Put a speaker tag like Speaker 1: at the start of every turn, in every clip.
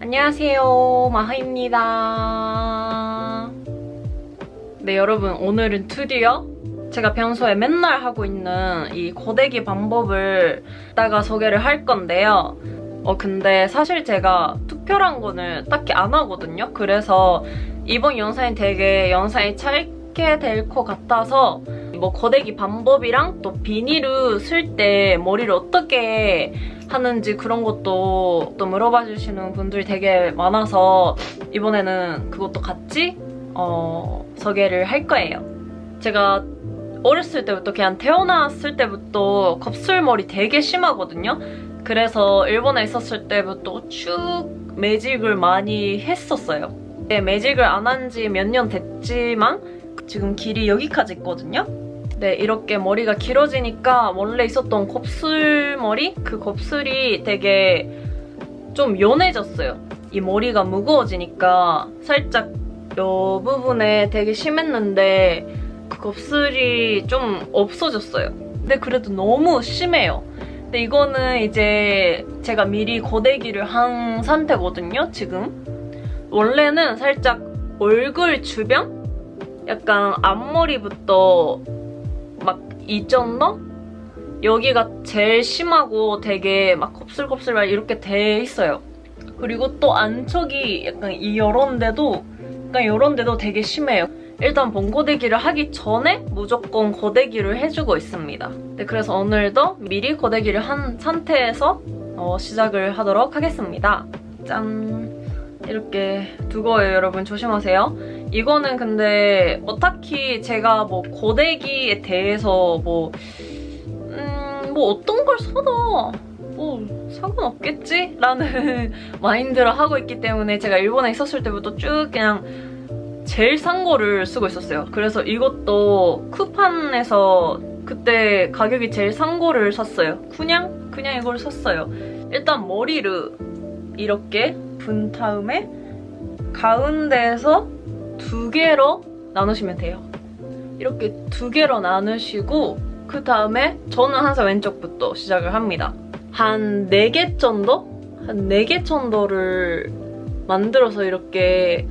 Speaker 1: 안녕하세요. 마하입니다. 네, 여러분. 오늘은 드디어 제가 평소에 맨날 하고 있는 이 고데기 방법을 이따가 소개를 할 건데요. 어, 근데 사실 제가 특별한 거는 딱히 안 하거든요. 그래서 이번 영상이 되게 영상이 짧게 될 것 같아서 뭐 고데기 방법이랑 또 비닐을 쓸 때 머리를 어떻게 하는지 그런 것도 또 물어봐 주시는 분들이 되게 많아서 이번에는 그것도 같이 어, 소개를 할 거예요. 제가 어렸을 때부터 그냥 태어났을 때부터 kop슬머리 되게 심하거든요. 그래서 일본에 있었을 때부터 쭉 매직을 많이 했었어요. 네, 매직을 안 한 지 몇 년 됐지만 지금 길이 여기까지 있거든요. 네, 이렇게 머리가 길어지니까 원래 있었던 곱슬머리? 그 곱슬이 되게 좀 연해졌어요. 이 머리가 무거워지니까 살짝 요 부분에 되게 심했는데 그 곱슬이 좀 없어졌어요. 근데 그래도 너무 심해요. 근데 이거는 이제 제가 미리 고데기를 한 상태거든요, 지금. 원래는 살짝 얼굴 주변? 약간 앞머리부터 막 이전너? 여기가 제일 심하고 되게 막 곱슬곱슬 막 이렇게 돼 있어요. 그리고 또 안쪽이 약간 이 요런 데도 약간 요런 데도 되게 심해요. 일단 봉고데기를 하기 전에 무조건 고데기를 해주고 있습니다. 네, 그래서 오늘도 미리 고데기를 한 상태에서 어, 시작을 하도록 하겠습니다. 짠! 이렇게 두고요, 여러분. 조심하세요. 이거는 근데 뭐 딱히 제가 뭐 고데기에 대해서 뭐, 음, 뭐 어떤 걸 써도 뭐 상관없겠지? 라는 마인드를 하고 있기 때문에 제가 일본에 있었을 때부터 쭉 그냥 제일 싼 거를 쓰고 있었어요. 그래서 이것도 쿠판에서 그때 가격이 제일 싼 거를 샀어요. 그냥 그냥 이걸 샀어요. 일단 머리를 이렇게 분 다음에 가운데에서 두 개로 나누시면 돼요. 이렇게 두 개로 나누시고 그 다음에 저는 항상 왼쪽부터 시작을 합니다. 한 네 개 정도? 한 네 개 정도를 만들어서 이렇게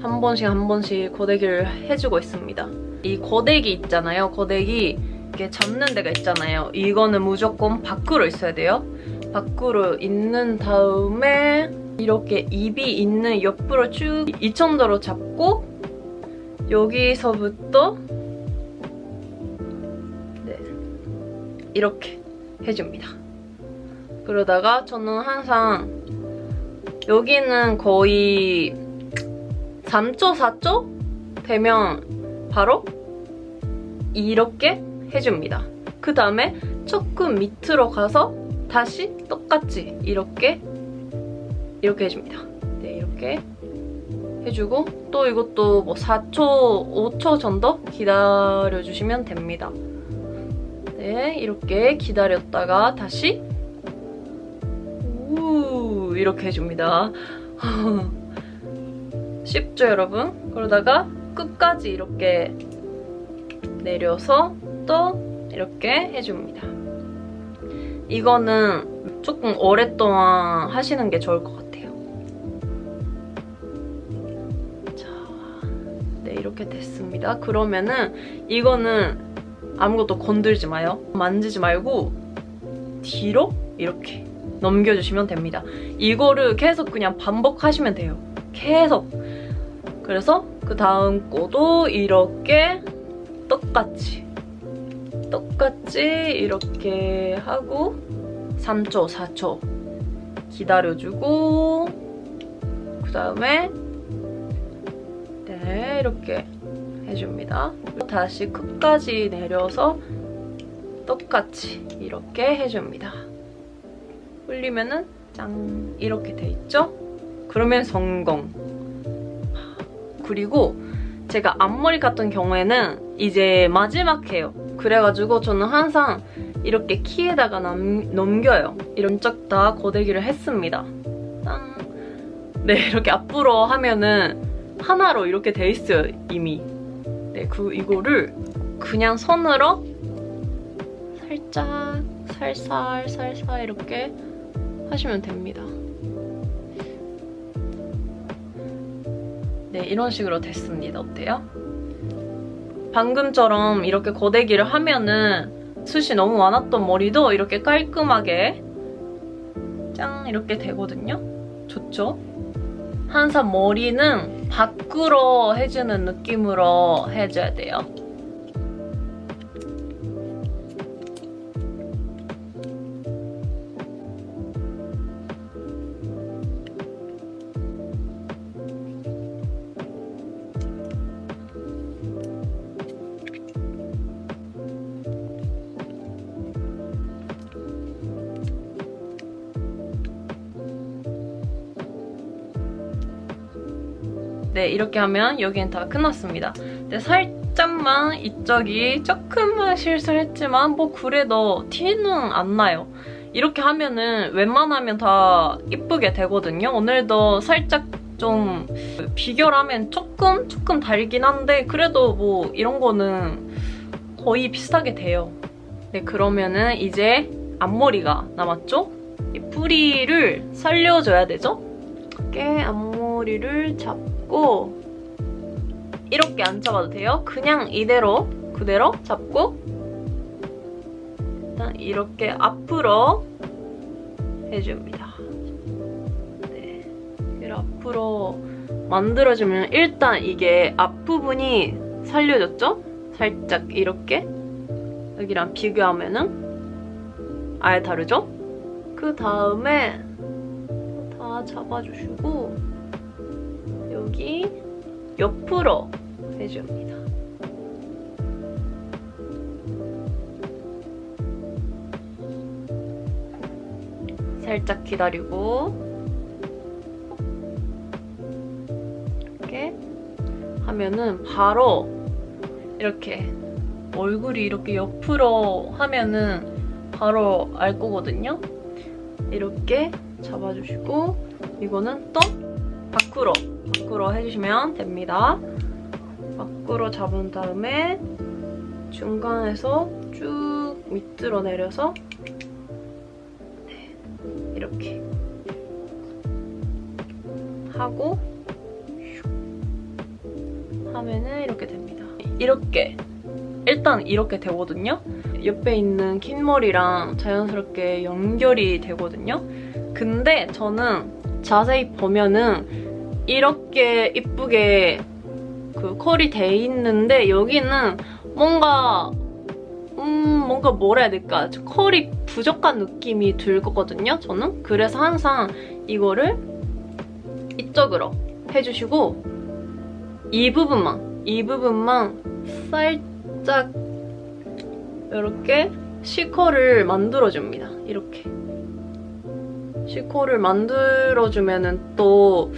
Speaker 1: 한 번씩 한 번씩 고데기를 해주고 있습니다. 이 고데기 있잖아요. 고데기 이렇게 잡는 데가 있잖아요. 이거는 무조건 밖으로 있어야 돼요. 밖으로 있는 다음에 이렇게 입이 있는 옆으로 쭉 이천도로 잡고 여기서부터 네, 이렇게 해줍니다. 그러다가 저는 항상 여기는 거의 3초, 4초 되면 바로 이렇게 해줍니다. 그 다음에 조금 밑으로 가서 다시 똑같이 이렇게 이렇게 해줍니다. 네, 이렇게 해주고 또 이것도 뭐 4초, 5초 정도 기다려주시면 됩니다. 네, 이렇게 기다렸다가 다시 우 이렇게 해줍니다. 쉽죠, 여러분? 그러다가 끝까지 이렇게 내려서 또 이렇게 해줍니다. 이거는 조금 오랫동안 하시는 게 좋을 것 같아요. 자, 네, 이렇게 됐습니다. 그러면은 이거는 아무것도 건들지 마요. 만지지 말고 뒤로 이렇게 넘겨주시면 됩니다. 이거를 계속 그냥 반복하시면 돼요. 계속. 그래서 그 다음 거도 이렇게 똑같이 똑같이 이렇게 하고 3초, 4초 기다려주고 그 다음에 네 이렇게 해줍니다. 다시 끝까지 내려서 똑같이 이렇게 해줍니다. 흘리면은 짱 이렇게 돼 있죠? 그러면 성공. 그리고 제가 앞머리 같은 경우에는 이제 마지막 해요. 그래가지고 저는 항상 이렇게 키에다가 남, 넘겨요. 이런 쪽 다 고데기를 했습니다. 짠. 네, 이렇게 앞으로 하면은 하나로 이렇게 돼 있어요, 이미. 네, 그, 이거를 그냥 손으로 살짝, 살살, 살살 이렇게 하시면 됩니다. 네, 이런 식으로 됐습니다. 어때요? 방금처럼 이렇게 고데기를 하면은 숱이 너무 많았던 머리도 이렇게 깔끔하게 짱 이렇게 되거든요. 좋죠? 항상 머리는 밖으로 해주는 느낌으로 해줘야 돼요. 네, 이렇게 하면 여기는 다 끝났습니다. 근데 살짝만 이쪽이 조금만 실수했지만 뭐 그래도 티는 안 나요. 이렇게 하면은 웬만하면 다 이쁘게 되거든요. 오늘도 살짝 좀 비교하면 조금 조금 달긴 한데 그래도 뭐 이런 거는 거의 비슷하게 돼요. 네, 그러면은 이제 앞머리가 남았죠? 이 뿌리를 살려줘야 되죠? 이렇게 앞머리를 잡고 이렇게 안 잡아도 돼요. 그냥 이대로 그대로 잡고 일단 이렇게 앞으로 해줍니다. 네, 이렇게 앞으로 만들어주면 일단 이게 앞부분이 살려졌죠? 살짝 이렇게 여기랑 비교하면은 아예 다르죠? 그 다음에 다 잡아주시고 여기 옆으로 해줍니다. 살짝 기다리고 이렇게 하면은 바로 이렇게 얼굴이 이렇게 옆으로 하면은 바로 알 거거든요. 이렇게 잡아주시고 이거는 또 밖으로 밖으로 해주시면 됩니다. 밖으로 잡은 다음에 중간에서 쭉 밑으로 내려서 네, 이렇게 하고 슉 하면은 이렇게 됩니다. 이렇게 일단 이렇게 되거든요. 옆에 있는 긴 머리랑 자연스럽게 연결이 되거든요. 근데 저는 자세히 보면은 이렇게 이쁘게 그 컬이 돼 있는데 여기는 뭔가 음 뭔가 뭐라 해야 될까? 컬이 부족한 느낌이 들 거거든요 저는. 그래서 항상 이거를 이쪽으로 해주시고 이 부분만 이 부분만 살짝 이렇게 시컬을 만들어줍니다 이렇게. 시컬을 만들어주면 은 또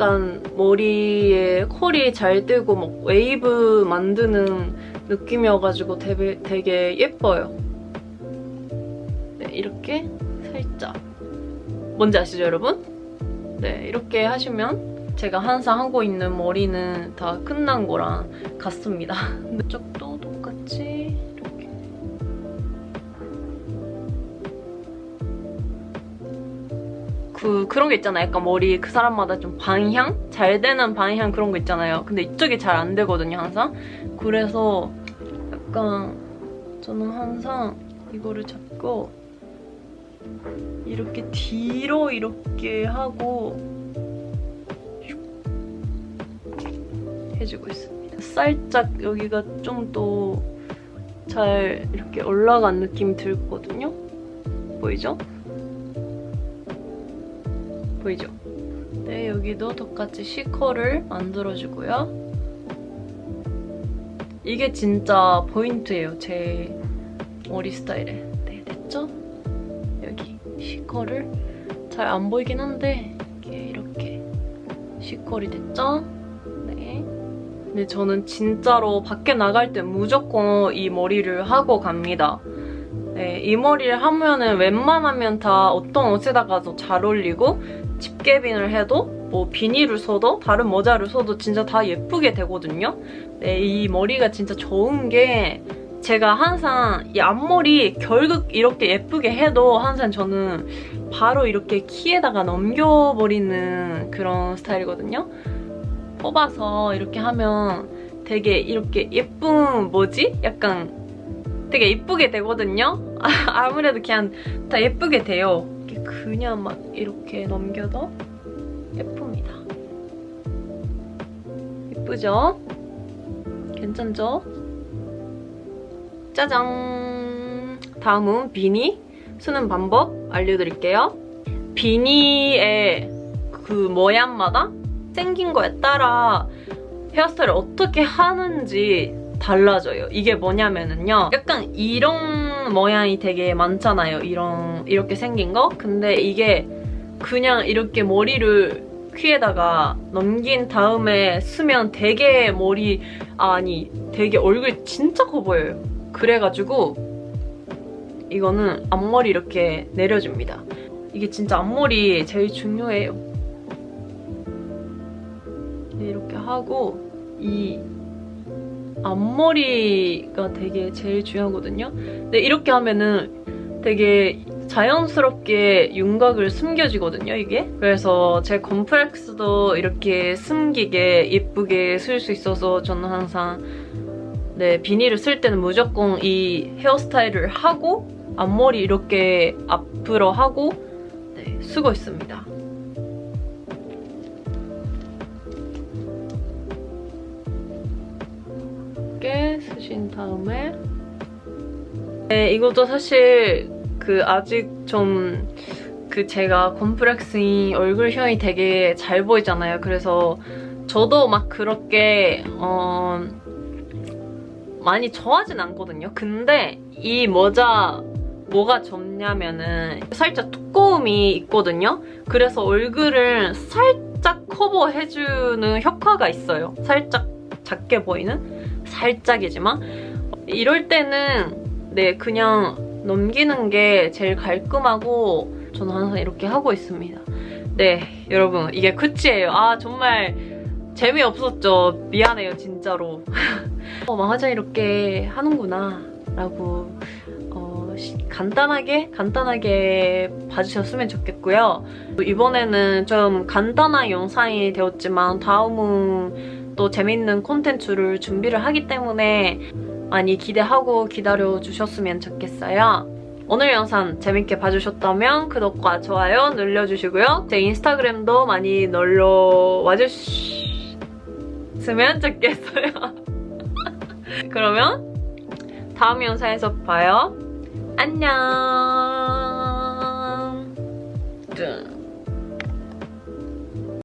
Speaker 1: 약간 머리에 컬이 잘 뜨고 막 웨이브 만드는 느낌이어가지고 되게, 되게 예뻐요. 네, 이렇게 살짝. 뭔지 아시죠, 여러분? 네, 이렇게 하시면 제가 항상 하고 있는 머리는 다 끝난 거랑 같습니다. 이쪽도 그 그런 게 있잖아요. 약간 머리 그 사람마다 좀 방향 잘 되는 방향 그런 거 있잖아요. 근데 이쪽이 잘 안 되거든요, 항상. 그래서 약간 저는 항상 이거를 잡고 이렇게 뒤로 이렇게 하고 해주고 있습니다. 살짝 여기가 좀 더 잘 이렇게 올라간 느낌이 들거든요. 보이죠? 보이죠? 네, 여기도 똑같이 시커를 만들어주고요. 이게 진짜 포인트예요, 제 머리 스타일에. 네, 됐죠? 여기 시커를 잘안 보이긴 한데 이게 이렇게 시컬이 됐죠? 네. 근데 저는 진짜로 밖에 나갈 때 무조건 이 머리를 하고 갑니다. 네, 이 머리를 하면은 웬만하면 다 어떤 옷에다가도 잘 어울리고 집게빈을 해도 뭐 비닐을 써도 다른 모자를 써도 진짜 다 예쁘게 되거든요. 네, 이 머리가 진짜 좋은 게 제가 항상 이 앞머리 결국 이렇게 예쁘게 해도 항상 저는 바로 이렇게 키에다가 넘겨버리는 그런 스타일이거든요. 뽑아서 이렇게 하면 되게 이렇게 예쁜 뭐지? 약간 되게 예쁘게 되거든요. 아무래도 그냥 다 예쁘게 돼요. 그냥 막 이렇게 넘겨도 예쁩니다. 예쁘죠? 괜찮죠? 짜잔! 다음은 비니 쓰는 방법 알려드릴게요. 비니의 그 모양마다 생긴 거에 따라 헤어스타일을 어떻게 하는지 달라져요. 이게 뭐냐면은요. 약간 이런 모양이 되게 많잖아요. 이런 이렇게 생긴 거. 근데 이게 그냥 이렇게 머리를 퀴에다가 넘긴 다음에 쓰면 되게 머리 아니 되게 얼굴 진짜 커 보여요. 그래가지고 이거는 앞머리 이렇게 내려줍니다. 이게 진짜 앞머리 제일 중요해요. 네, 이렇게 하고 이 앞머리가 되게 제일 중요하거든요. 근데 이렇게 하면은 되게 자연스럽게 윤곽을 숨겨지거든요, 이게. 그래서 제 컴플렉스도 이렇게 숨기게 예쁘게 쓸 수 있어서 저는 항상 네, 비닐을 쓸 때는 무조건 이 헤어스타일을 하고 앞머리 이렇게 앞으로 하고 네, 쓰고 있습니다. 이렇게 쓰신 다음에 네, 이것도 사실 그 아직 좀 그 제가 컴플렉스인 얼굴형이 되게 잘 보이잖아요. 그래서 저도 막 그렇게 어 많이 좋아하진 않거든요. 근데 이 모자 뭐가 좋냐면은 살짝 두꺼움이 있거든요. 그래서 얼굴을 살짝 커버해주는 효과가 있어요. 살짝 작게 보이는? 살짝이지만. 이럴 때는 네, 그냥 넘기는 게 제일 깔끔하고 저는 항상 이렇게 하고 있습니다. 네, 여러분 이게 끝이에요. 아 정말 재미없었죠. 미안해요, 진짜로. 어, 망하자 이렇게 하는구나 라고 어, 시- 간단하게 간단하게 봐주셨으면 좋겠고요. 이번에는 좀 간단한 영상이 되었지만 다음은 또 재밌는 콘텐츠를 준비를 하기 때문에 많이 기대하고 기다려 주셨으면 좋겠어요. 오늘 영상 재밌게 봐주셨다면 구독과 좋아요 눌러주시고요. 제 인스타그램도 많이 놀러 와주시면 좋겠어요. 그러면 다음 영상에서 봐요. 안녕. 짠.